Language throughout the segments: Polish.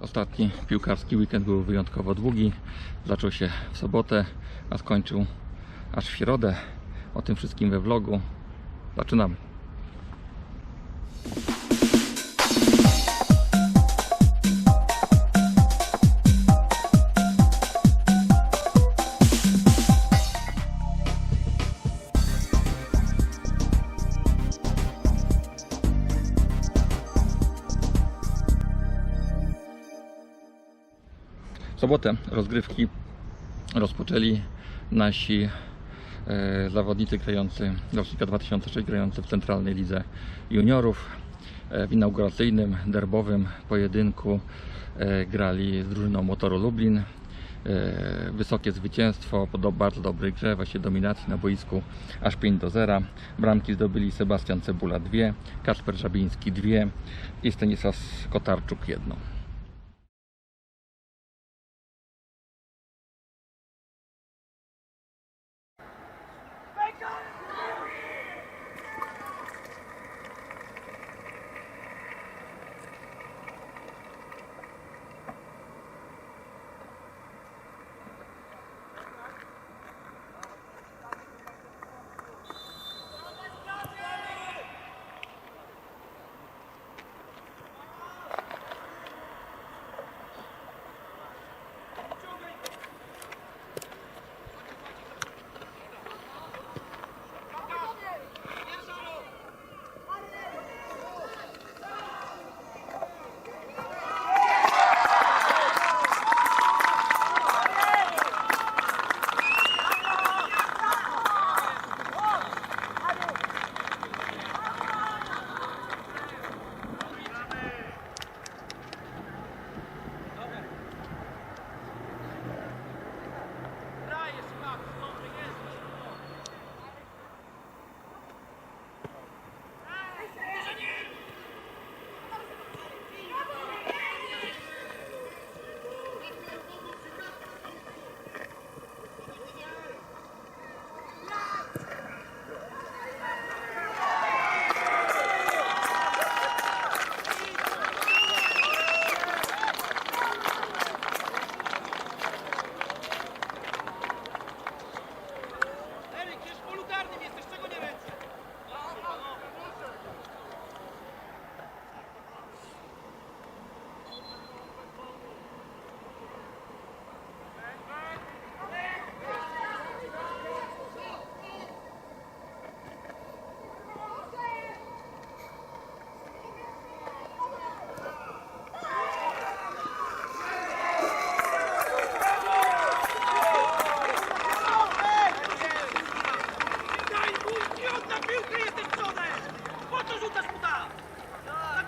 Ostatni piłkarski weekend był wyjątkowo długi. Zaczął się w sobotę, a skończył aż w środę. O tym wszystkim we vlogu. Zaczynamy. W sobotę rozgrywki rozpoczęli nasi e, zawodnicy grający, rocznika 2006 grający w Centralnej Lidze Juniorów. E, w inauguracyjnym, derbowym pojedynku e, grali z drużyną Motoru Lublin. E, wysokie zwycięstwo po bardzo dobrej grze, właśnie dominacji na boisku aż 5 do 0. Bramki zdobyli Sebastian Cebula 2, Kacper Żabiński 2 i Stanisław Kotarczuk 1.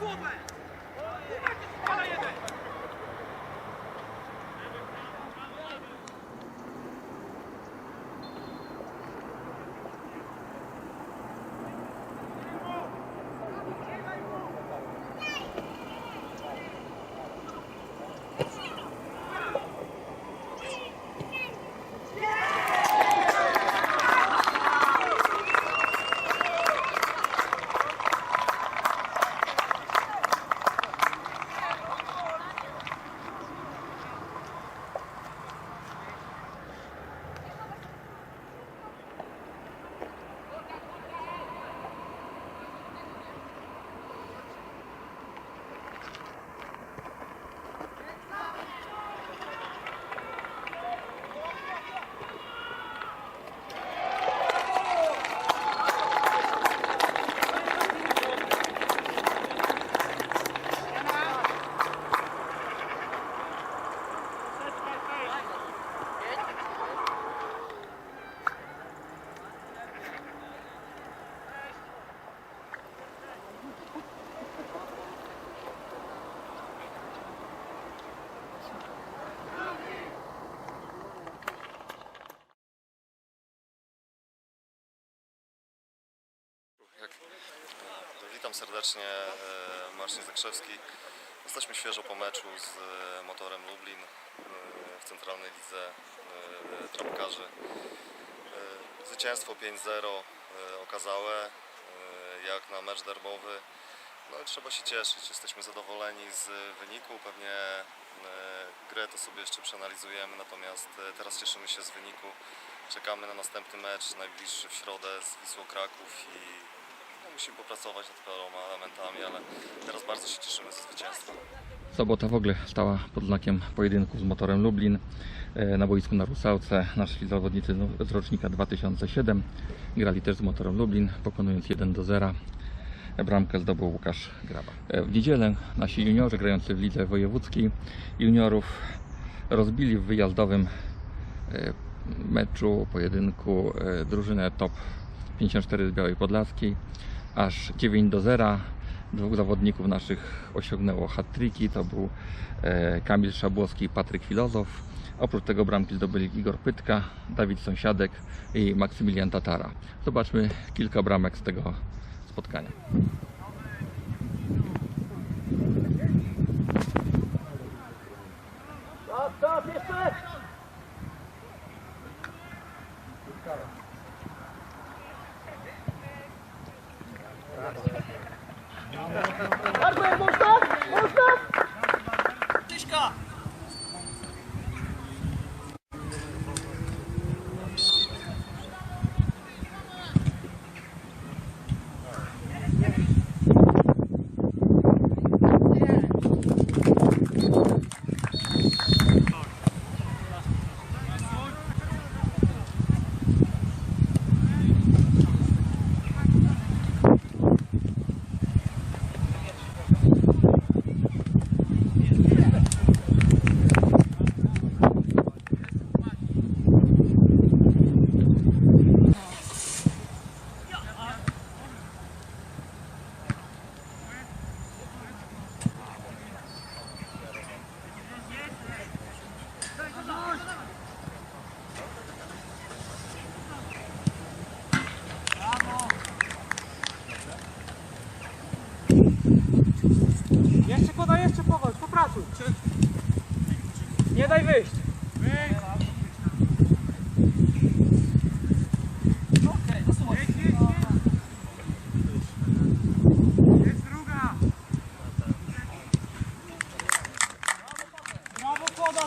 Na jeden! Witam serdecznie, e, Marcin Zakrzewski. Jesteśmy świeżo po meczu z e, Motorem Lublin e, w Centralnej Lidze Trampkarzy. Zwycięstwo 5-0 e, okazałe, jak na mecz derbowy. No i trzeba się cieszyć, jesteśmy zadowoleni z wyniku, pewnie grę to sobie jeszcze przeanalizujemy, natomiast teraz cieszymy się z wyniku. Czekamy na następny mecz, najbliższy w środę z Wisłą Kraków i musimy popracować nad paroma elementami, ale teraz bardzo się cieszymy ze zwycięstwa. Sobota w ogóle stała pod znakiem pojedynku z motorem Lublin e, na boisku na Rusałce. Nasi zawodnicy z rocznika 2007 grali też z motorem Lublin, pokonując 1 do 0. Bramkę zdobył Łukasz Graba. E, W niedzielę nasi juniorzy grający w lidze wojewódzkiej juniorów rozbili w wyjazdowym e, meczu, pojedynku drużynę top 54 z Białej Podlaskiej aż 9 do 0. Dwóch zawodników naszych osiągnęło hat-triki, to był e, Kamil Szabłowski i Patryk Filozof. Oprócz tego bramki zdobyli Igor Pytka, Dawid Sąsiadek i Maksymilian Tatara. Zobaczmy kilka bramek z tego spotkania.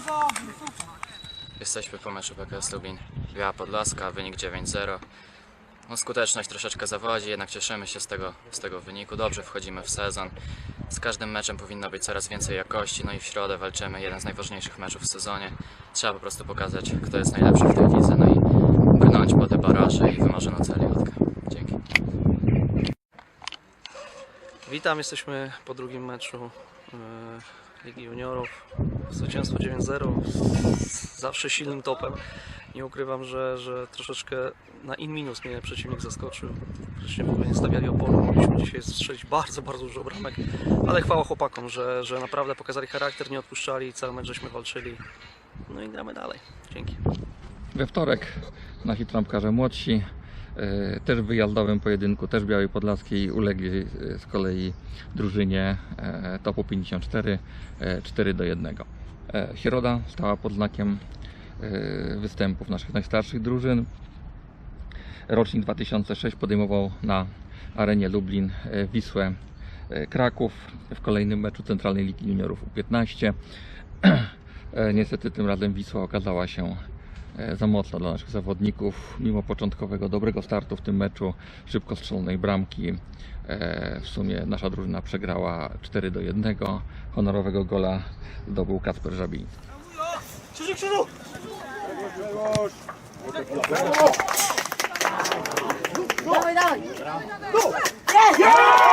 Za. Super. Jesteśmy po meczu PKS Lublin. Biała Podlaska, wynik 9-0. No, skuteczność troszeczkę zawodzi, jednak cieszymy się z tego, z tego wyniku. Dobrze wchodzimy w sezon. Z każdym meczem powinno być coraz więcej jakości. No i w środę walczymy jeden z najważniejszych meczów w sezonie. Trzeba po prostu pokazać, kto jest najlepszy w tej lidze. No i brnąć po te baraże i wymarzoną celiotkę. Dzięki. Witam, jesteśmy po drugim meczu e, Ligi Juniorów. Zwycięstwo 9-0 z zawsze silnym topem. Nie ukrywam, że, że troszeczkę na in minus mnie przeciwnik zaskoczył. Wcześniej w ogóle nie stawiali oporu. Mogliśmy dzisiaj strzelić bardzo, bardzo dużo bramek, ale chwała chłopakom, że, że naprawdę pokazali charakter, nie odpuszczali i cały mecz żeśmy walczyli. No i gramy dalej. Dzięki. We wtorek nasi trampkarze młodsi też w wyjazdowym pojedynku, też Białej Podlaskiej ulegli e, z kolei drużynie e, topu 54 e, 4 do 1. E, Środa stała pod znakiem e, występów naszych najstarszych drużyn. Rocznik 2006 podejmował na arenie Lublin e, Wisłę e, Kraków w kolejnym meczu Centralnej Ligi Juniorów U15. E, Niestety tym razem Wisła okazała się e, za mocna dla naszych zawodników. Mimo początkowego dobrego startu w tym meczu, szybko strzelonej bramki, e, w sumie nasza drużyna przegrała 4 do 1. Honorowego gola zdobył Kacper Żabiński. Krzyżyk, krzyżu! Dawaj, dawaj! Dawaj,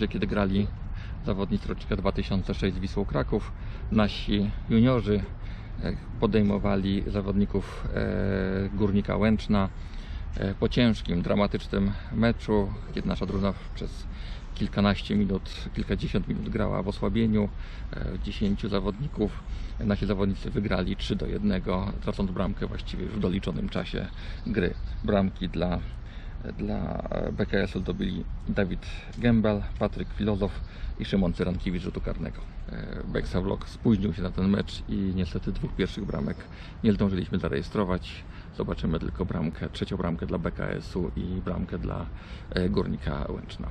Czasie, kiedy grali zawodnicy rocznika 2006 z Wisłą Kraków, nasi juniorzy e, podejmowali zawodników e, Górnika Łęczna e, po ciężkim, dramatycznym meczu, kiedy nasza drużyna przez kilkanaście minut, kilkadziesiąt minut grała w osłabieniu. 10 zawodników. Nasi zawodnicy wygrali 3 do 1, tracąc bramkę właściwie w doliczonym czasie gry. Bramki dla dla BKS-u zdobyli Dawid Gembel, Patryk Filozof i Szymon Cyrankiewicz rzutu karnego. E, Beksa Vlog spóźnił się na ten mecz i niestety dwóch pierwszych bramek nie zdążyliśmy zarejestrować. Zobaczymy tylko bramkę, trzecią bramkę dla BKS-u i bramkę dla e, Górnika Łęczna.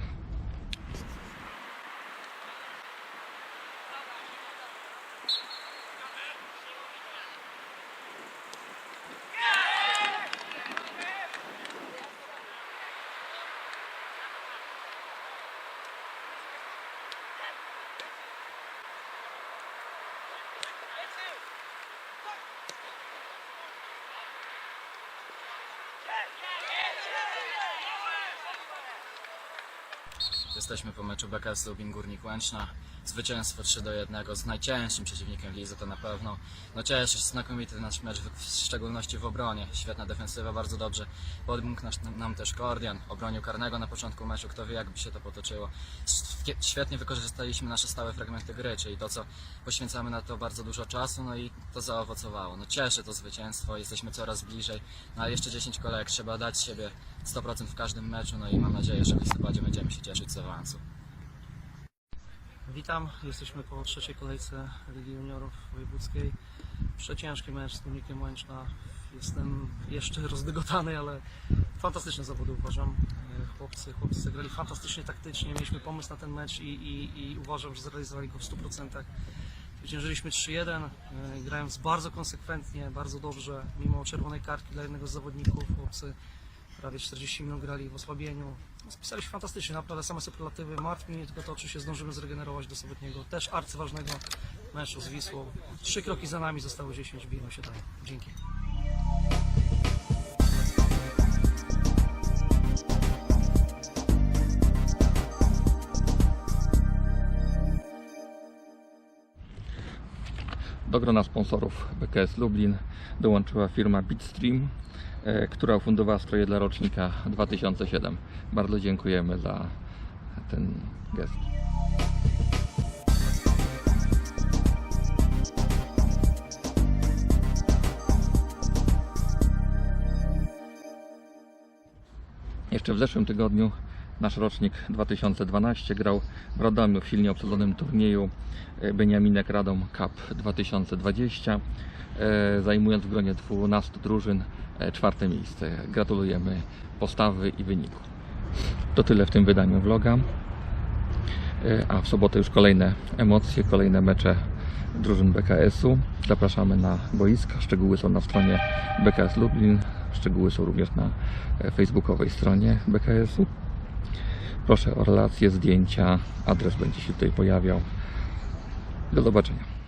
Jesteśmy po meczu BKS Lubin Górnik Łęczna. Zwycięstwo 3 do 1 z najcięższym przeciwnikiem w lidze to na pewno. No cieszę się, znakomity nasz mecz, w szczególności w obronie. Świetna defensywa, bardzo dobrze. Podmógł nam też Kordian, obronił karnego na początku meczu, kto wie jak by się to potoczyło. Świe- Świetnie wykorzystaliśmy nasze stałe fragmenty gry, czyli to co poświęcamy na to bardzo dużo czasu, no i to zaowocowało. No cieszy to zwycięstwo, jesteśmy coraz bliżej, no ale jeszcze 10 kolejek trzeba dać siebie 100% w każdym meczu, no i mam nadzieję, że w listopadzie będziemy się cieszyć z awansu. Witam, jesteśmy po trzeciej kolejce Ligi Juniorów Wojewódzkiej. Przeciężki mecz z Górnikiem Łęczna. Jestem jeszcze rozdygotany, ale fantastyczne zawody uważam. Chłopcy, chłopcy zagrali fantastycznie taktycznie, mieliśmy pomysł na ten mecz i, i, i uważam, że zrealizowali go w 100%. Zwyciężyliśmy 3-1, e, grając bardzo konsekwentnie, bardzo dobrze, mimo czerwonej kartki dla jednego z zawodników. Chłopcy prawie 40 minut grali w osłabieniu. Spisali się fantastycznie, naprawdę same superlatywy. Martwi mnie tylko to, czy się zdążymy zregenerować do sobotniego, też arcyważnego meczu z Wisłą. Trzy kroki za nami, zostało 10, bijemy się dalej. Dzięki. Do grona sponsorów BKS Lublin dołączyła firma Bitstream, która ufundowała stroje dla rocznika 2007. Bardzo dziękujemy za ten gest. Jeszcze w zeszłym tygodniu nasz rocznik 2012 grał w Radomiu w silnie obsadzonym turnieju e, Beniaminek Radom Cup 2020, e, zajmując w gronie 12 drużyn e, czwarte miejsce. Gratulujemy postawy i wyniku. To tyle w tym wydaniu vloga. A w sobotę już kolejne emocje, kolejne mecze drużyn BKS-u. Zapraszamy na boiska. Szczegóły są na stronie BKS Lublin. Szczegóły są również na facebookowej stronie BKS-u. Proszę o relacje, zdjęcia. Adres będzie się tutaj pojawiał. Do zobaczenia.